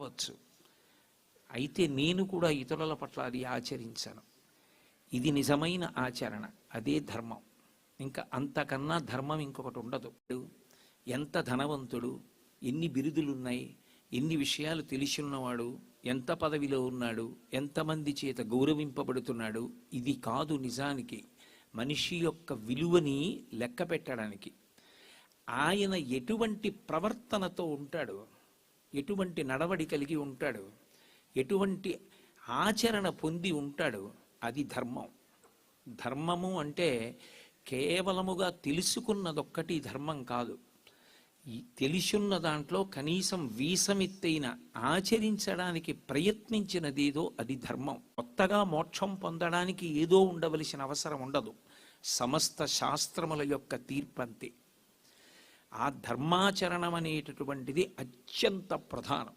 అవచ్చు అయితే నేను కూడా ఇతరుల పట్ల అది ఆచరించాను. ఇది నిజమైన ఆచరణ అదే ధర్మం. ఇంకా అంతకన్నా ధర్మం ఇంకొకటి ఉండదు. ఎంత ధనవంతుడు ఎన్ని బిరుదులున్నాయి ఎన్ని విషయాలు తెలిసిన్నవాడు ఎంత పదవిలో ఉన్నాడు ఎంతమంది చేత గౌరవింపబడుతున్నాడు ఇది కాదు నిజానికి. మనిషి యొక్క విలువని లెక్క పెట్టడానికి. ఆయన ఎటువంటి ప్రవర్తనతో ఉంటాడు ఎటువంటి నడవడి కలిగి ఉంటాడు ఎటువంటి ఆచరణ పొంది ఉంటాడు అది ధర్మం. ధర్మము అంటే కేవలముగా తెలుసుకున్నదొక్కటి ధర్మం కాదు. తెలిసున్న దాంట్లో కనీసం వీసమెత్తైన ఆచరించడానికి ప్రయత్నించినదేదో అది ధర్మం. కొత్తగా మోక్షం పొందడానికి ఏదో ఉండవలసిన అవసరం ఉండదు. సమస్త శాస్త్రముల యొక్క తీర్పంతే. ఆ ధర్మాచరణం అనేటటువంటిది అత్యంత ప్రధానం.